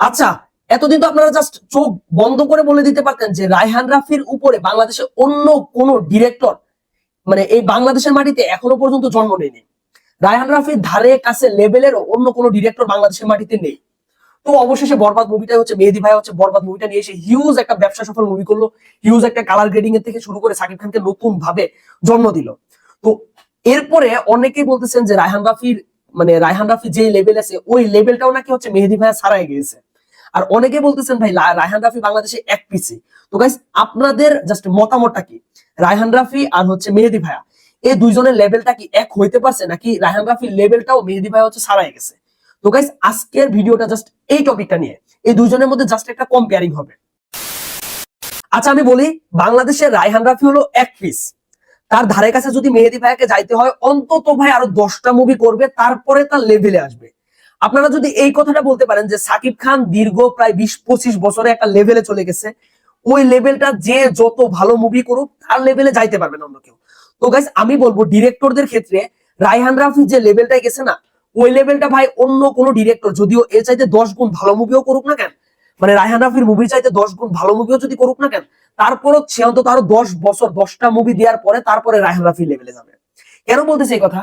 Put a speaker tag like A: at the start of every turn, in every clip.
A: আচ্ছা এতদিন তো আপনারা জাস্ট চোখ বন্ধ করে বলে দিতে পারতেন যে রায়হান রাফির উপরে বাংলাদেশে অন্য কোন ডিরেক্টর মানে এই বাংলাদেশের মাটিতে এখনও পর্যন্ত জন্ম নেয়নি। রায়হান রাফির ধারে কাছে লেভেলেরও অন্য কোনো ডিরেক্টর বাংলাদেশের মাটিতে নেই। তো অবশেষে বরবাদ মুভিটা হচ্ছে, মেহেদি ভাই হচ্ছে বরবাদ মুভিটা নিয়ে এসে হিউজ একটা ব্যবসা সফল মুভি করল হিউজ একটা কালার গ্রেডিং এর থেকে শুরু করে সাকিব খানকে নতুন ভাবে জন্ম দিল। তো এরপরে অনেকেই বলতেছেন যে রায়হান রাফির মানে রায়হান রাফি যে লেভেল আছে, ওই লেভেলটাও নাকি হচ্ছে মেহেদি ভাইয়া ছাড়াই গিয়েছে। আর অনেকে বলতেছেন, ভাই রায়হান রাফি বাংলাদেশে এক পিসি তো গাইস আপনাদের জাস্ট মতামতটা কি? রায়হান রাফি আর হচ্ছে মেহেদি ভাইয়া, এই দুইজনের লেভেলটা কি এক হইতে পারছে? নাকি রায়হান রাফির লেভেলটাও মেহেদি ভাইয়া হচ্ছে ছাড়াই গেছে? তো গাইস আজকের ভিডিওটা জাস্ট এই টপিকটা নিয়ে, এই দুইজনের মধ্যে জাস্ট একটা কম্পেয়ারিং হবে। আচ্ছা আমি বলি বাংলাদেশের রায়হান রাফি হলো এক পিস তার ধারে কাছে যদি মেহেদি ভাইয়াকে যাইতে হয়, অন্তত ভাই আরও দশটা মুভি করবে, তারপরে তার লেভেলে আসবে। আপনারা যদি এই কথাটা বলতে পারেন যে সাকিব খান দীর্ঘ প্রায় বিশ, পঁচিশ বছরে একটা লেভেলে চলে গেছে, ওই লেভেলটা যে যত ভালো মুভি করুক, তার লেভেলে যাইতে পারবেন অন্য কেউ। তো গাইস আমি বলব ডিরেক্টরদের ক্ষেত্রে রায়হান রাফি যে লেভেলটায় গেছে না, ওই লেভেলটা ভাই অন্য কোনো ডিরেক্টর যদিও এর চাইতে দশ গুণ ভালো মুভিও করুক না কেন মানে রায়হান রাফির মুভি চাইতে দশ গুণ ভালো মুভিও যদি করুক না কেন, তারপরও সে অন্তত আরও দশ বছর, দশটা মুভি দেওয়ার পরে তারপরে রায়হান রাফি লেভেলে যাবে। কেন বলতেছি এই কথা?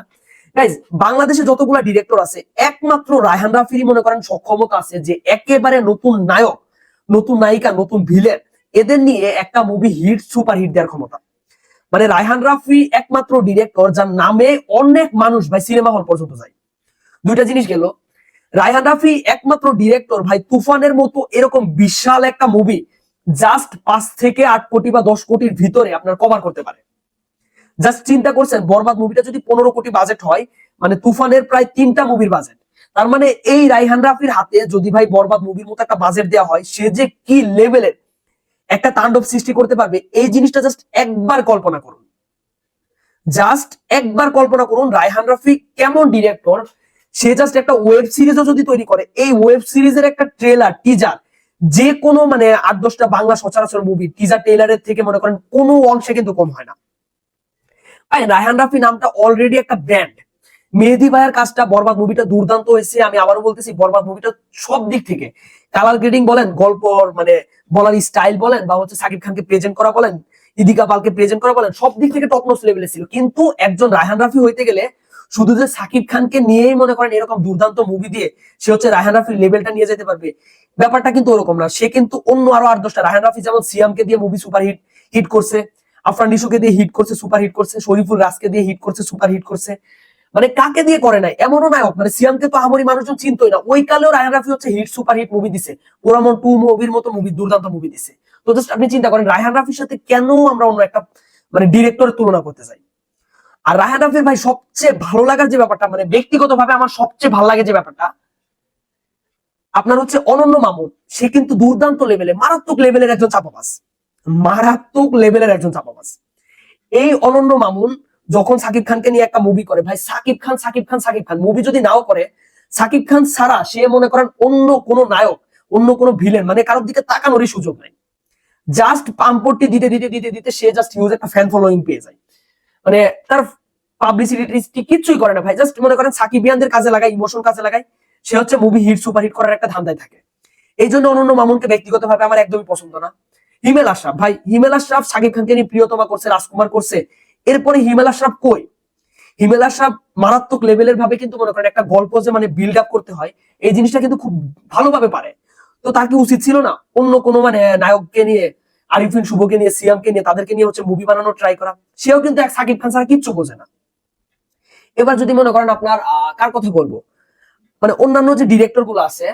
A: গাইজ বাংলাদেশে যতগুলা ডিরেক্টর আছে, একমাত্র রায়হান রাফিরই মনে করেন সক্ষমতা আছে যে একেবারে নতুন নায়ক, নতুন নায়িকা, নতুন ভিলেন এদের নিয়ে একটা মুভি হিট সুপার হিট দেওয়ার ক্ষমতা। মানে রায়হান রাফি একমাত্র ডিরেক্টর যার নামে অনেক মানুষ ভাই সিনেমা হল পর্যন্ত যায়। দুইটা জিনিস গেল, রায়হান রাফি একমাত্র ডিরেক্টর ভাই তুফানের মতো এরকম বিশাল একটা মুভি জাস্ট পাঁচ থেকে আট কোটি বা দশ কোটির ভিতরে আপনার কভার করতে পারে। জাস্ট চিন্তা করছেন, বরবাদ মুভিটা যদি পনেরো কোটি বাজেট হয় মানে তুফানের প্রায় তিনটা মুভির বাজেট তার মানে এই রাইহান রাফির হাতে যদি ভাই বরবাদ মুভির মতো একটা বাজেট দেওয়া হয়, সে যে কি লেভেলের একটা তাণ্ডব সৃষ্টি করতে পারবে, এই জিনিসটা জাস্ট একবার কল্পনা করুন। জাস্ট একবার কল্পনা করুন রায়হান রাফি কেমন ডিরেক্টর সে জাস্ট একটা ওয়েব সিরিজও যদি তৈরি করে, এই ওয়েব সিরিজের একটা ট্রেলার টিজার যে কোনো মানে আট দশটা বাংলা সচরাচর মুভি টিজার ট্রেলারের থেকে মনে করেন কোনো অংশে কিন্তু কম হয় না। রায়হান রাফি নামটা অলরেডি একটা ব্র্যান্ড মেহেদি ভাইয়ের কাজটা বরবাদ মুভিটা দুর্দান্ত হয়েছে, আমি আবারও বলতেছি, বরবাদ মুভিটা সব দিক থেকে। কালার গ্রেডিং বলেন, গল্প মানে বলার স্টাইল বলেন, বা হচ্ছে সাকিব খানকে প্রেজেন্ট করা বলেন, ইদিকা পালকে প্রেজেন্ট করা বলেন, সব দিক থেকে টপনোস লেভেলে ছিল। কিন্তু একজন রায়হান রাফি হইতে গেলে শুধু যে সাকিব খানকে নিয়েই মনে করেন এরকম দুর্দান্ত মুভি দিয়ে সে হচ্ছে রায়হান রাফির লেভেলটা নিয়ে যেতে পারবে, ব্যাপারটা কিন্তু ওরকম না। সে কিন্তু অন্য আরও আট দশটা, রায়হান রাফি যেমন সিয়ামকে দিয়ে মুভি সুপার হিট হিট করছে আফরান নিশুকে দিয়ে হিট করছে সুপার হিট করছে, শরীফুল রাজকে দিয়ে হিট করছে সুপার হিট করছে। মানে কাকে দিয়ে করে নাই? এমনও নায়ক মানে সিয়ামকে তো আমারই মানুষজন চিনতই না। ওই কালেও রায়হান রাফি হচ্ছে হিট সুপার হিট মুভি দিছে। পোরামন টু মুভির মতো মুভি দুর্দান্ত মুভি দিছে। তো জাস্ট আপনি চিন্তা করেন, রায়হান রাফির সাথে কেন আমরা অন্য একটা মানে ডিরেক্টরের তুলনা করতে চাই? আর রায়হান রাফির ভাই সবচেয়ে ভালো লাগার যে ব্যাপারটা মানে ব্যক্তিগতভাবে আমার সবচেয়ে ভালো লাগে যে ব্যাপারটা, আপনার হচ্ছে অনন্য মামুন। সে কিন্তু দুর্দান্ত লেভেলে মারাত্মক লেভেলের একজন চাপাবাস মারাত্মক লেভেলের একজন চাপাবাস এই অনন্য মামুন যখন সাকিব খানকে নিয়ে একটা মুভি করে, ভাই সাকিব খান সাকিব খান সাকিব খান মুভি যদি নাও করে, সাকিব খান ছাড়া সে মনে করেন অন্য কোনো নায়ক, অন্য কোনো ভিলেন মানে কারোর দিকে তাকানোরই সুযোগ নাই। জাস্ট পাম্পটি দিতে দিতে দিতে দিতে সে জাস্ট হিউজ একটা ফ্যান ফলোয়িং পেয়ে যায়। মানে তার পাবলিসিটি কিছুই করে না ভাই। জাস্ট মনে করেন সাকিবিয়ানদের কাজে লাগায় ইমোশন কাজে লাগায়, সে হচ্ছে মুভি হিট সুপার হিট করার একটা ধান্দায় থাকে। এই জন্য অনন্য মামুনকে ব্যক্তিগতভাবে আমার একদমই পছন্দ না। হিমেল আশরাফ। ভাই, হিমেল আশরাফ সাকিব খানকে নিয়ে প্রিয়তমা করছে, রাজকুমার করছে। এরপরে হিমেল আশরাফ কই? হিমেল আশরাফ মারাত্মক লেভেলের ভাবে কিন্তু মনে করেন একটা গল্প যে মানে বিল্ড আপ করতে হয়, এই জিনিসটা কিন্তু খুব ভালোভাবে পারে। তো তার কি উচিত ছিল না? অন্য কোনো মানে নায়ককে নিয়ে আরিফিন শুভকে নিয়ে, সিয়ামকে নিয়ে, তাদেরকে নিয়ে হচ্ছে মুভি বানানোর ট্রাই করা। সেও কিন্তু এক সাকিব খান ছাড়া কিচ্ছু বোঝে না। এবার যদি মনে করেন আপনার কার কথা বলব? মানে অন্যান্য যে ডিরেক্টরগুলো আছে,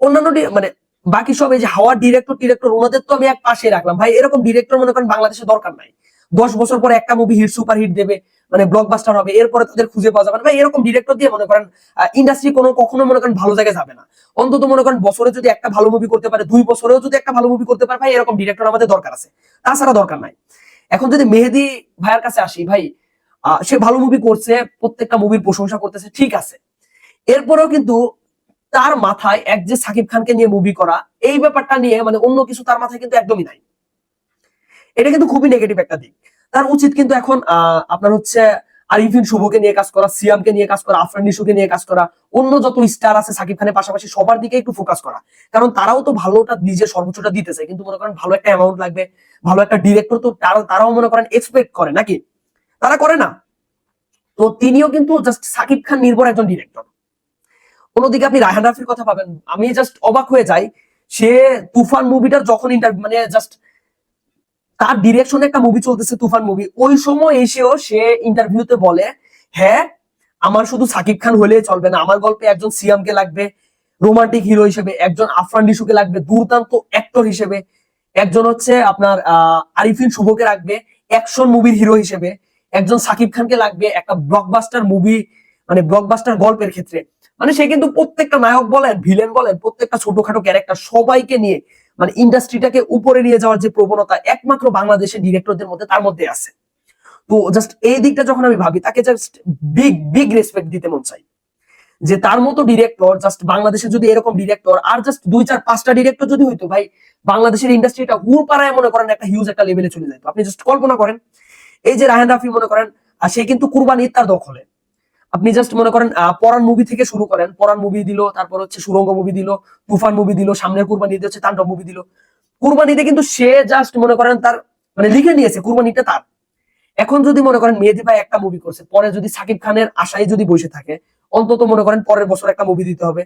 A: অন্যান্য মানে বাকি সব এই যে হাওয়ার ডিরেক্টর ডিরেক্টর ওনাদের তো আমি এক পাশে রাখলাম। ভাই, এরকম ডিরেক্টর মনে করেন বাংলাদেশে দরকার নাই। দশ বছর পরে একটা মুভি হিট সুপার হিট দেবে মানে ব্লকবাস্টার হবে, এরপরে তাদের খুঁজে পাওয়া যাবে না। ভাই, এরকম ডিরেক্টর দিয়ে মনে করেন ইন্ডাস্ট্রি কোনো কখনো মনে করেন ভালো জায়গায় যাবে না। অন্তত মনে করেন বছরে যদি একটা ভালো মুভি করতে পারে, দুই বছরেও যদি একটা ভালো মুভি করতে পারে, ভাই, এরকম ডিরেক্টর আমাদের দরকার আছে। তাছাড়া দরকার নাই। এখন যদি মেহেদি ভাইয়ের কাছে আসি, ভাই সে ভালো মুভি করছে, প্রত্যেকটা মুভির প্রশংসা করতেছে, ঠিক আছে। এরপরেও কিন্তু তার মাথায় এক যে সাকিব খানকে নিয়ে মুভি করা, এই ব্যাপারটা নিয়ে মানে অন্য কিছু তার মাথায় কিন্তু একদমই নাই। এটা কিন্তু খুবই নেগেটিভ একটা দিক। তার উচিত কিন্তু এখন আপনার হচ্ছে আরিফিন শুভকে নিয়ে কাজ করা, সিয়ামকে নিয়ে কাজ করা, আফরান নিশুকে নিয়ে কাজ করা, অন্য যত স্টার আছে সাকিব খানের পাশাপাশি সবার দিকে একটু ফোকাস করা। কারণ তারাও তো ভালোটা নিজের সর্বোচ্চটা দিতেছে, কিন্তু মনে করেন ভালো একটা অ্যামাউন্ট লাগবে, ভালো একটা ডিরেক্টর তো তারা- তারাও মনে করেন এক্সপেক্ট করে, নাকি? তারা করে না। তো তিনিও কিন্তু জাস্ট সাকিব খান নির্ভর একজন ডিরেক্টর অন্যদিকে আপনি রায়হান রাফির কথা পাবেন আমি জাস্ট অবাক হয়ে যাই, সে তুফান মুভিটার যখন ইন্টারভিউ মানে জাস্ট তার ডিরেকশনে একটা মুভি চলতেছে, তুফান মুভি ওই সময় এসেও সে ইন্টারভিউতে বলে হ্যাঁ আমার শুধু সাকিব খান হলেই চলবে না, আমার গল্পে একজন সিয়ামকে লাগবে রোমান্টিক হিরো হিসেবে, একজন আফরান ডিসুকে লাগবে, দুর্দান্ত অ্যাক্টর হিসেবে, একজন হচ্ছে আপনার আরিফিন শুভকে রাখবে অ্যাকশন মুভির হিরো হিসেবে, একজন সাকিব খানকে লাগবে, একটা ব্লকবাস্টার মুভি মানে ব্লকবাস্টার গল্পের ক্ষেত্রে। মানে সে কিন্তু প্রত্যেকটা নায়ক বলেন ভিলেন বলেন, প্রত্যেকটা ছোটখাটো ক্যারেক্টার সবাইকে নিয়ে মানে ইন্ডাস্ট্রিটাকে উপরে নিয়ে যাওয়ার যে প্রবণতা একমাত্র বাংলাদেশের ডিরেক্টরদের মধ্যে তার মধ্যে আছে। তো জাস্ট এই দিকটা যখন আমি ভাবি, তাকে জাস্ট বিগ বিগ রেসপেক্ট দিতে মন চাই। যে তার মতো ডিরেক্টর জাস্ট বাংলাদেশে যদি এরকম ডিরেক্টর আর জাস্ট দুই চার পাঁচটা ডিরেক্টর যদি হইতো, ভাই, বাংলাদেশের ইন্ডাস্ট্রিটা হুড় পাড়ায় মনে করেন একটা হিউজ একটা লেভেলে চলে যেত আপনি জাস্ট কল্পনা করেন, এই যে রাহেন রাফি মনে করেন, আর সে কিন্তু কুরবানি তার দখলে। আপনি জাস্ট মনে করেন পরান মুভি থেকে শুরু করেন। পরান মুভি দিল, তারপর হচ্ছে সুরঙ্গ মুভি দিল, তুফান মুভি দিল, সামনের কুরবানি হচ্ছে তাণ্ডব মুভি দিল। কুরবানিতে কিন্তু সে জাস্ট মনে করেন তার মানে লিখে নিয়েছে, কুরবানিটা তার। এখন যদি মনে করেন মেহেদি ভাই একটা মুভি করছে, পরে যদি সাকিব খানের আশায় যদি বসে থাকে, অন্তত মনে করেন পরের বছর একটা মুভি দিতে হবে।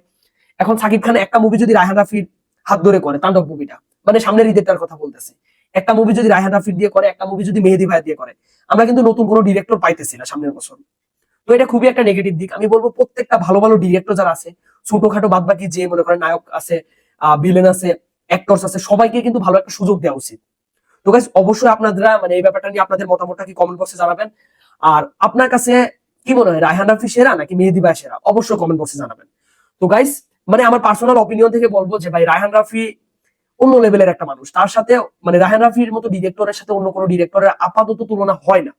A: এখন সাকিব খান একটা মুভি যদি রায়হান রাফির হাত ধরে করে, তাণ্ডব মুভিটা মানে সামনের ঈদেরটার কথা বলতেছি। একটা মুভি যদি রায়হান রাফির দিয়ে করে, একটা মুভি যদি মেহেদি ভাই দিয়ে করে, আমরা কিন্তু নতুন কোনো ডিরেক্টর পাইতেছি না সামনের বছর। তো এটা খুবই একটা নেগেটিভ দিক। আমি বলব প্রত্যেকটা ভালো ভালো ডিরেক্টর যারা আছে, ছোটখাটো বাদ বাকি যে মনে করেন নায়ক আছে বিলেন আছে অ্যাক্টরস আছে, সবাইকে কিন্তু ভালো একটা সুযোগ দেওয়া উচিত। তো গাইস অবশ্যই আপনারা মানে এই ব্যাপারটা নিয়ে আপনাদের মতামতটা কি কমেন্ট বক্সে জানাবেন। আর আপনার কাছে কি মনে হয়, রায়হান রাফি সেরা নাকি মেহেদি ভাই সেরা? অবশ্যই কমেন্ট বক্সে জানাবেন। তো গাইস মানে আমার পার্সোনাল অপিনিয়ন থেকে বলব যে ভাই, রায়হান রাফি অন্য লেভেলের একটা মানুষ। তার সাথে মানে রায়হান রাফির মতো ডিরেক্টরের সাথে অন্য কোনো ডিরেক্টরের আপাতত তুলনা হয় না।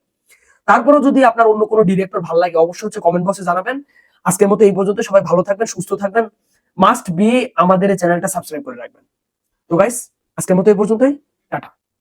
A: তারপরেও যদি আপনার অন্য কোনো ডিরেক্টর ভালো লাগে, অবশ্যই হচ্ছে কমেন্ট বক্সে জানাবেন। আজকের মতো এই পর্যন্ত, সবাই ভালো থাকবেন, সুস্থ থাকবেন। মাস্ট বি আমাদের চ্যানেলটা সাবস্ক্রাইব করে রাখবেন। তো গাইস আজকের মতো এই পর্যন্তই, টাটা।